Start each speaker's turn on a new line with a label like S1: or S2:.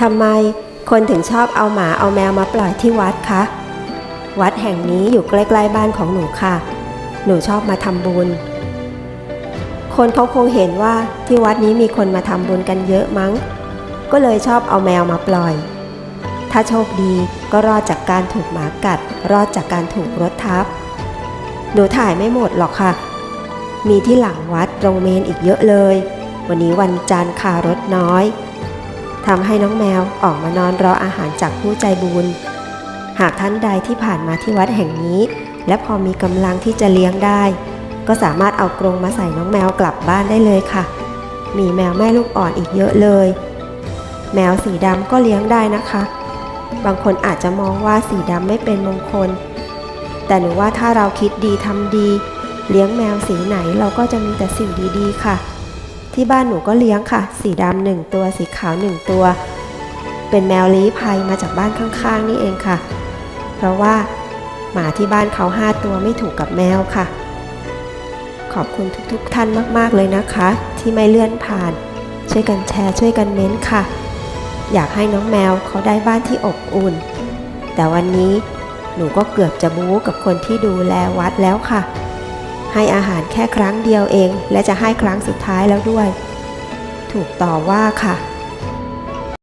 S1: ทำไมคนถึงชอบเอาหมาเอาแมวมาปล่อยที่วัดคะ วัดแห่งนี้อยู่ใกล้ๆบ้านของหนูค่ะ หนูชอบมาทำบุญ คนเขาคงเห็นว่าที่วัดนี้มีคนมาทำบุญกันเยอะมั้ง ก็เลยชอบเอาแมวมาปล่อย ถ้าโชคดีก็รอดจากการถูกหมากัด รอดจากการถูกรถทับ หนูถ่ายไม่หมดหรอกค่ะ มีที่หลังวัดตรงเมนอีกเยอะเลย วันนี้วันจันทร์คารถน้อย ทำให้น้องแมวออกมานอนรออาหารจากผู้ใจบุญ หากท่านใดที่ผ่านมาที่วัดแห่งนี้ และพอมีกำลังที่จะเลี้ยงได้ ก็สามารถเอากรงมาใส่น้องแมวกลับบ้านได้เลยค่ะ มีแมวแม่ลูกอ่อนอีกเยอะเลย แมวสีดำก็เลี้ยงได้นะคะ บางคนอาจจะมองว่าสีดำไม่เป็นมงคล แต่หนูว่าถ้าเราคิดดีทำดี เลี้ยงแมวสีไหนเราก็จะมีแต่สิ่งดีๆ ค่ะ ที่บ้านหนูก็เลี้ยงค่ะ สีดำหนึ่งตัว สีขาวหนึ่งตัว เป็นแมวลี้ภัยมาจากบ้านข้างๆ นี่เองค่ะ เพราะว่าหมาที่บ้านเขาห้าตัวไม่ถูกกับแมวค่ะ ขอบคุณทุกๆท่านมากๆเลยนะคะ ที่ไม่เลื่อนผ่าน ช่วยกันแชร์ช่วยกันเม้นต์ค่ะ อยากให้น้องแมวเขาได้บ้านที่อบอุ่น แต่วันนี้หนูก็เกือบจะบู๊กับคนที่ดูแลวัดแล้วค่ะ ให้อาหารแค่ครั้งเดียวเอง และจะให้ครั้งสุดท้ายแล้วด้วย ถูกต่อว่าค่ะ